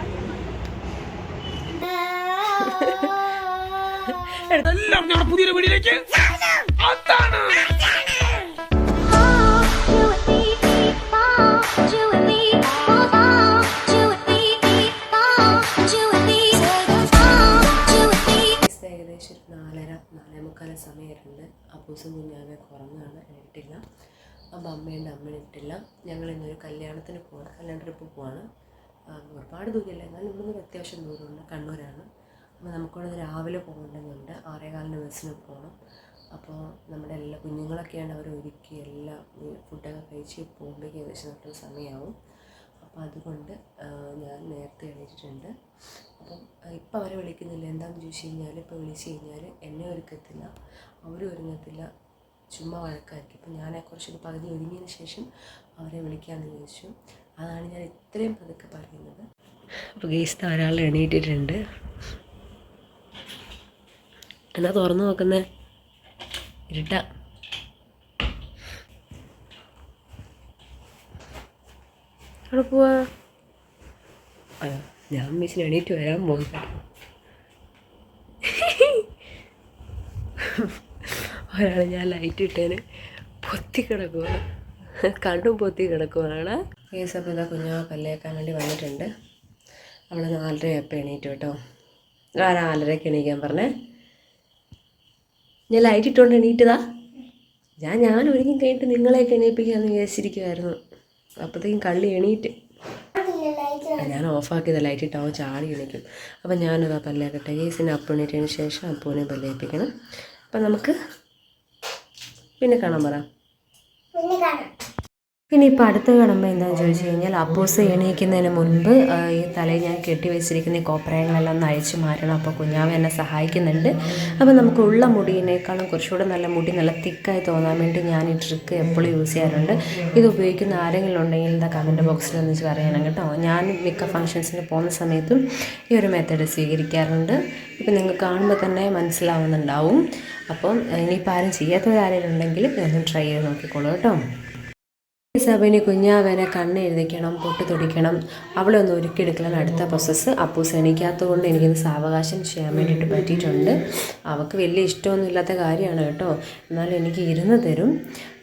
എല്ലാം ഞങ്ങളുടെ പുതിയൊരു വീടിലേക്ക്. അതാണ്. ഏകദേശം ഒരു നാലര നാലേ മുക്കാല സമയമായിട്ടുണ്ട്. അപ്പൂസും കുഞ്ഞാവെ കുറഞ്ഞാണ് എണീറ്റില്ല അപ്പം അമ്മയുണ്ട് അമ്മ ഇട്ടില്ല ഞങ്ങൾ ഇന്നൊരു കല്യാണത്തിന് പോവാണ് കല്യാണ ട്രിപ്പ് പോവാണ്. ഒരുപാട് ദൂരമില്ല. എന്നാലും ഇവിടുന്ന് അത്യാവശ്യം ദൂരമുണ്ട്. കണ്ണൂരാണ്. അപ്പോൾ നമുക്കിവിടെ രാവിലെ പോകേണ്ടതുണ്ട്. ആറേകാലിന് ബസ്സിന് പോകണം. അപ്പോൾ നമ്മുടെ എല്ലാ കുഞ്ഞുങ്ങളൊക്കെയാണ് അവർ ഒരുക്കി എല്ലാം ഫുഡൊക്കെ കഴിച്ച് പോകുമ്പോഴേക്ക് ഏകദേശം നട്ടൊരു സമയമാവും. അപ്പോൾ അതുകൊണ്ട് ഞാൻ നേരത്തെ എണീറ്റിട്ടുണ്ട്. അപ്പം ഇപ്പം അവരെ വിളിക്കുന്നില്ല. എന്താണെന്ന് ചോദിച്ചു കഴിഞ്ഞാൽ ഇപ്പോൾ വിളിച്ചു കഴിഞ്ഞാൽ എന്നെ ഒരുക്കത്തില്ല. അവരും ഒരുങ്ങത്തില്ല. ചുമ്മാ വഴക്കായിരിക്കും. അപ്പം ഞാൻ കുറച്ചൊരു പകുതി ഒരുങ്ങിയതിന് ശേഷം അവരെ വിളിക്കാമെന്ന് ചോദിച്ചു അതാണ് ഞാൻ ഇത്രയും പതുക്കെ പറയുന്നത്. അപ്പോൾ ഗേസ് ധാരാളം എണീറ്റിട്ടുണ്ട്. എന്നാ തുറന്നു നോക്കുന്നേ? ഇരുട്ട. അവിടെ പോവാ? ഞാൻ മിസ്സിന് എണീറ്റ് വരാൻ പോകുന്നു ഒരാൾ ഞാൻ ലൈറ്റ് ഇട്ടേന്. പൊത്തി കിടക്കുക കണ്ണും പൊത്തി കിടക്കുവാണ്. അപ്പോൾ ഇതാ കുഞ്ഞാ പല്ലേക്കാൻ വേണ്ടി വന്നിട്ടുണ്ട്. അവൾ നാലരയപ്പം എണീറ്റു കേട്ടോ. ആ നാലരയ്ക്ക് എണീക്കാൻ പറഞ്ഞേ. ഞാൻ ലൈറ്റ് ഇട്ടുകൊണ്ട് എണീറ്റതാ. ഞാൻ ഞാൻ ഒരിക്കലും കഴിഞ്ഞിട്ട് നിങ്ങളെയൊക്കെ എണീപ്പിക്കാമെന്ന് വിചാരിച്ചിരിക്കുമായിരുന്നു അപ്പോഴത്തേക്കും കള്ളി എണീറ്റ്. ഞാൻ ഓഫാക്കിയത് ലൈറ്റ് ഇട്ടാവും ചാടി എണീക്കും. അപ്പം ഞാനത് ആ പല്ലേക്കട്ടെ കേസിന് എണീറ്റതിന് ശേഷം അപ്പൂനെ പല്ലേപ്പിക്കണം. അപ്പം നമുക്ക് പിന്നെ കാണാൻ പറ. പിന്നെ ഇപ്പോൾ അടുത്ത കാണുമ്പോൾ എന്താണെന്ന് ചോദിച്ചു കഴിഞ്ഞാൽ അപ്പൂസ് എണീക്കുന്നതിന് മുൻപ് ഈ തലയിൽ ഞാൻ കെട്ടി വെച്ചിരിക്കുന്ന ഈ കോപ്രായങ്ങളെല്ലാം ഒന്ന് അഴിച്ചു മാറ്റണം. അപ്പോൾ കുഞ്ഞാവ് എന്നെ സഹായിക്കുന്നുണ്ട്. അപ്പോൾ നമുക്ക് ഉള്ള മുടിയിനേക്കാളും കുറച്ചുകൂടെ നല്ല മുടി നല്ല തിക്കായി തോന്നാൻ വേണ്ടി ഞാൻ ഈ ട്രിക്ക് എപ്പോഴും യൂസ് ചെയ്യാറുണ്ട്. ഇത് ഉപയോഗിക്കുന്ന ആരെങ്കിലും ഉണ്ടെങ്കിൽ എന്താ കമന്റ് ബോക്സിൽ ഒന്ന് പറയണം കേട്ടോ. ഞാൻ മിക്ക ഫങ്ഷൻസിന് പോകുന്ന സമയത്തും ഈ ഒരു മെത്തേഡ് സ്വീകരിക്കാറുണ്ട്. ഇപ്പം നിങ്ങൾ കാണുമ്പോൾ തന്നെ മനസ്സിലാവുന്നുണ്ടാവും. അപ്പം ഇനിയിപ്പോൾ ആരും ചെയ്യാത്തവരാരെങ്കിലും ഉണ്ടെങ്കിൽ ഇതൊന്ന് ട്രൈ ചെയ്ത് നോക്കിക്കോളൂ കേട്ടോ. സബിന് കുഞ്ഞാവനെ കണ്ണ് എഴുതിക്കണം പൊട്ട് തുടിക്കണം. അവളെ ഒന്ന് ഒരുക്കിയെടുക്കലാണ് അടുത്ത പ്രോസസ്സ് അപ്പൂസ് എണീക്കാത്തതുകൊണ്ട് എനിക്കിത് സാവകാശം ചെയ്യാൻ വേണ്ടിയിട്ട് പറ്റിയിട്ടുണ്ട്. അവൾക്ക് വലിയ ഇഷ്ടമൊന്നും ഇല്ലാത്ത കാര്യമാണ് കേട്ടോ. എന്നാലും എനിക്ക് ഇരുന്ന് തരും.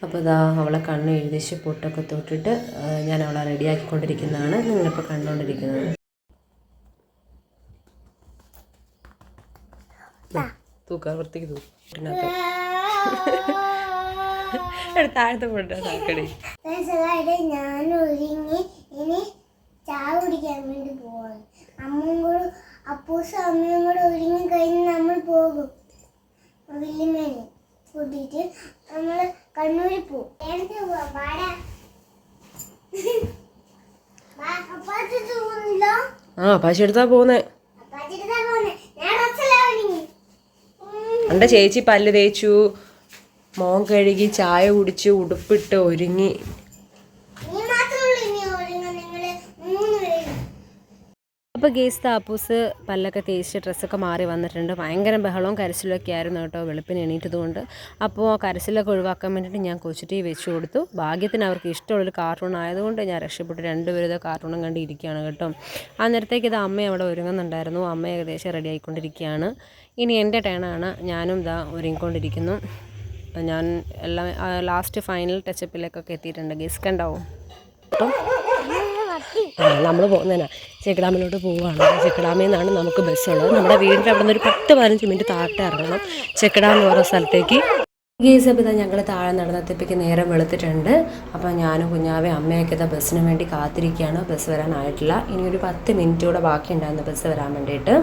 അപ്പോൾ ഇതാ അവളെ കണ്ണ് എഴുതിച്ച് പൊട്ടൊക്കെ തൊട്ടിട്ട് ഞാൻ അവളെ റെഡിയാക്കിക്കൊണ്ടിരിക്കുന്നതാണ്. നിങ്ങളിപ്പോൾ കണ്ടുകൊണ്ടിരിക്കുന്നത് തൂക്ക വൃത്തിക്ക് തൂക്കിനകത്ത് താഴത്തെ പോട്ടെ സാക്കടി ഞാൻ ഒരുങ്ങി ഇനി ചായ കുടിക്കാൻ വേണ്ടി പോവാണ്. അമ്മയും കൂടെ അപ്പൂസും അമ്മയും കൂടെ ഒരുങ്ങി കഴിഞ്ഞ് നമ്മൾ പോകും. കൂട്ടിയിട്ട് നമ്മൾ കണ്ണൂരിൽ പോകും പോവാം. ആ പശു എടുത്താ പോന്നേ ഒരുങ്ങി. ചേച്ചി പല്ല് തേച്ചു. മോൻ കഴുകി ചായ കുടിച്ച് ഉടുപ്പിട്ട് ഒരുങ്ങി. അപ്പൊ അപ്പോൾ ഗേസ് താപ്പൂസ് പല്ലൊക്കെ തേച്ച് ഡ്രസ്സൊക്കെ മാറി വന്നിട്ടുണ്ട്. ഭയങ്കര ബഹളവും കരച്ചിലൊക്കെ ആയിരുന്നു കേട്ടോ വെളുപ്പിന് എണീറ്റതുകൊണ്ട്. അപ്പോൾ കരച്ചിലൊക്കെ ഒഴിവാക്കാൻ വേണ്ടിയിട്ട് ഞാൻ കൊച്ചു ടി വെച്ച് കൊടുത്തു. ഭാഗ്യത്തിന് അവർക്ക് ഇഷ്ടമുള്ളൊരു കാർട്ടൂൺ ആയതുകൊണ്ട് ഞാൻ രക്ഷപ്പെട്ടു. രണ്ടുപേരും ഇത് കാർട്ടൂണും കണ്ട് ഇരിക്കുകയാണ് കേട്ടോ. ആ നേരത്തേക്ക് ഇത് അമ്മ അവിടെ ഒരുങ്ങുന്നുണ്ടായിരുന്നു. അമ്മ ഏകദേശം റെഡി ആയിക്കൊണ്ടിരിക്കുകയാണ്. ഇനി എന്റെ ടേണാണ് ഞാനും ഇതാ ഒരുങ്ങിക്കൊണ്ടിരിക്കുന്നു. ഞാൻ എല്ലാം ലാസ്റ്റ് ഫൈനൽ ടച്ചപ്പിലേക്കൊക്കെ എത്തിയിട്ടുണ്ട്. ഗസ് കേട്ടോ നമ്മൾ പോകുന്നതിനാ. ചെക്കിടാമിലോട്ട് പോവുകയാണ്. ചെക്കിടാമിൽ നിന്നാണ് നമുക്ക് ബസ്സുള്ളത് നമ്മുടെ വീടിന്റെ അവിടെ നിന്ന് ഒരു പത്ത് പതിനഞ്ച് മിനിറ്റ് താഴത്തെ ഇറങ്ങണം. ചെക്കിടാം എന്ന് പറയുന്ന സ്ഥലത്തേക്ക്. ഗേസ് അപ്പം ഇതാ ഞങ്ങൾ താഴെ നടന്നെത്തിപ്പിക്ക് നേരം വെളുത്തിട്ടുണ്ട്. അപ്പോൾ ഞാനും കുഞ്ഞാവേ അമ്മയൊക്കെ ഇതാ ബസ്സിന് വേണ്ടി കാത്തിരിക്കുകയാണ്. ബസ് വരാനായിട്ടില്ല. ഇനി ഒരു പത്ത് മിനിറ്റ് കൂടെ ബാക്കിയുണ്ടായിരുന്നു ബസ് വരാൻ വേണ്ടിയിട്ട്.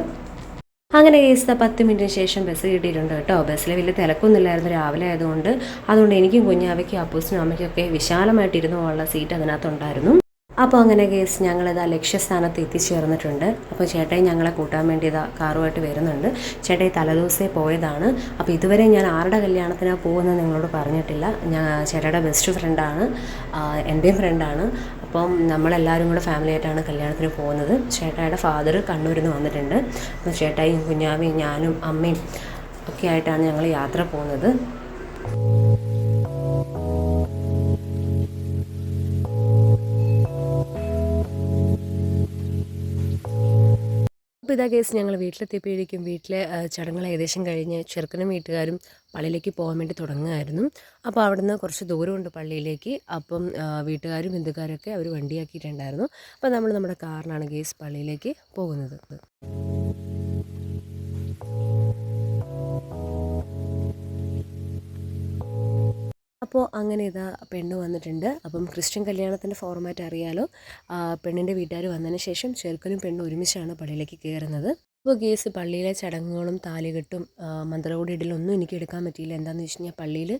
അങ്ങനെ കേസ് പത്ത് മിനിറ്റിന് ശേഷം ബസ് കിട്ടിയിട്ടുണ്ട് കേട്ടോ. ബസ്സിൽ വലിയ തിരക്കൊന്നുമില്ലായിരുന്നു രാവിലെ ആയതുകൊണ്ട്. അതുകൊണ്ട് എനിക്കും കുഞ്ഞാവയ്ക്കും അപ്പൂസിനും അമ്മയ്ക്കൊക്കെ വിശാലമായിട്ടിരുന്നു ഉള്ള സീറ്റ് അതിനകത്തുണ്ടായിരുന്നു. അപ്പോൾ അങ്ങനെ കേസ് ഞങ്ങളിതാ ലക്ഷ്യസ്ഥാനത്ത് എത്തിച്ചേർന്നിട്ടുണ്ട്. അപ്പോൾ ചേട്ടായി ഞങ്ങളെ കൂട്ടാൻ വേണ്ടി ഇതാ കാറുമായിട്ട് വരുന്നുണ്ട്. ചേട്ടായി തലേദിവസേ പോയതാണ്. അപ്പോൾ ഇതുവരെ ഞാൻ ആരുടെ കല്യാണത്തിനാണ് പോകുന്നത് നിങ്ങളോട് പറഞ്ഞിട്ടില്ല. ഞാൻ ചേട്ടായുടെ ബെസ്റ്റ് ഫ്രണ്ടാണ് എന്റെയും ഫ്രണ്ടാണ് അപ്പം നമ്മളെല്ലാവരും കൂടെ ഫാമിലി ആയിട്ടാണ് കല്യാണത്തിന് പോകുന്നത്. ചേട്ടായുടെ ഫാദർ കണ്ണൂരിൽ നിന്ന് വന്നിട്ടുണ്ട്. അപ്പോൾ ചേട്ടായും കുഞ്ഞാവയും ഞാനും അമ്മയും ഒക്കെ ആയിട്ടാണ് ഞങ്ങൾ യാത്ര പോകുന്നത്. അപ്പോൾ ഇതാ കേസ് ഞങ്ങൾ വീട്ടിലെത്തിയപ്പോഴേക്കും വീട്ടിലെ ചടങ്ങുകൾ ഏകദേശം കഴിഞ്ഞ് ചെറുക്കനും വീട്ടുകാരും പള്ളിയിലേക്ക് പോകാൻ വേണ്ടി തുടങ്ങുമായിരുന്നു അപ്പോൾ അവിടുന്ന് കുറച്ച് ദൂരമുണ്ട് പള്ളിയിലേക്ക്. അപ്പം വീട്ടുകാരും ബന്ധുക്കാരൊക്കെ അവർ വണ്ടിയാക്കിയിട്ടുണ്ടായിരുന്നു. അപ്പോൾ നമ്മൾ നമ്മുടെ കാറിനാണ് കേസ് പള്ളിയിലേക്ക് പോകുന്നത്. അപ്പോൾ അങ്ങനെ ഇതാ പെണ്ണ് വന്നിട്ടുണ്ട്. അപ്പം ക്രിസ്ത്യൻ കല്യാണത്തിന്റെ ഫോർമാറ്റ് അറിയാലോ. പെണ്ണിന്റെ വീട്ടുകാർ വന്നതിന് ശേഷം ചെറുക്കനും പെണ്ണും ഒരുമിച്ചാണ് പള്ളിയിലേക്ക് കയറുന്നത്. അപ്പോൾ കേസ് പള്ളിയിലെ ചടങ്ങുകളും താലികെട്ടും മന്ത്രകൂടി ഇടലൊന്നും എനിക്ക് എടുക്കാൻ പറ്റിയില്ല. എന്താണെന്ന് വെച്ച് കഴിഞ്ഞാൽ പള്ളിയിൽ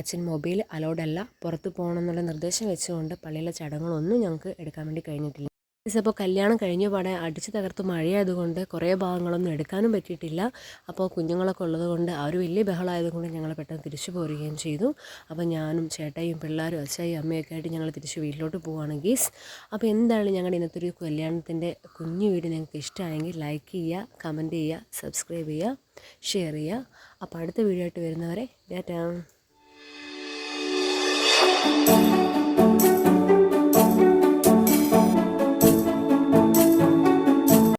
അച്ഛൻ മൊബൈൽ അലോഡല്ല. പുറത്ത് പോകണം എന്നുള്ള നിർദ്ദേശം വെച്ചുകൊണ്ട് പള്ളിയിലെ ചടങ്ങുകളൊന്നും ഞങ്ങൾക്ക് എടുക്കാൻ വേണ്ടി കഴിഞ്ഞിട്ടില്ല. അപ്പോൾ കല്യാണം കഴിഞ്ഞ പാടെ അടിച്ച് തകർത്ത് മഴയായതുകൊണ്ട് കുറേ ഭാഗങ്ങളൊന്നും എടുക്കാനും പറ്റിയിട്ടില്ല. അപ്പോൾ കുഞ്ഞുങ്ങളൊക്കെ ഉള്ളതുകൊണ്ട് ആ ഒരു വലിയ ബഹളമായതുകൊണ്ട് ഞങ്ങൾ പെട്ടെന്ന് തിരിച്ചു പോരുകയും ചെയ്തു. അപ്പോൾ ഞാനും ചേട്ടായും പിള്ളേരും അച്ഛയും അമ്മയൊക്കെ ആയിട്ട് ഞങ്ങൾ തിരിച്ച് വീട്ടിലോട്ട് പോവുകയാണ് ഗീസ്. അപ്പോൾ എന്താണ് ഞങ്ങളുടെ ഇന്നത്തെ ഒരു കല്യാണത്തിന്റെ കുഞ്ഞു വീട് നിങ്ങൾക്ക് ഇഷ്ടമായെങ്കിൽ ലൈക്ക് ചെയ്യുക കമന്റ് ചെയ്യുക സബ്സ്ക്രൈബ് ചെയ്യുക ഷെയർ ചെയ്യുക. അപ്പോൾ അടുത്ത വീഡിയോ ആയിട്ട് വരുന്നവരെ ഡാറ്റാ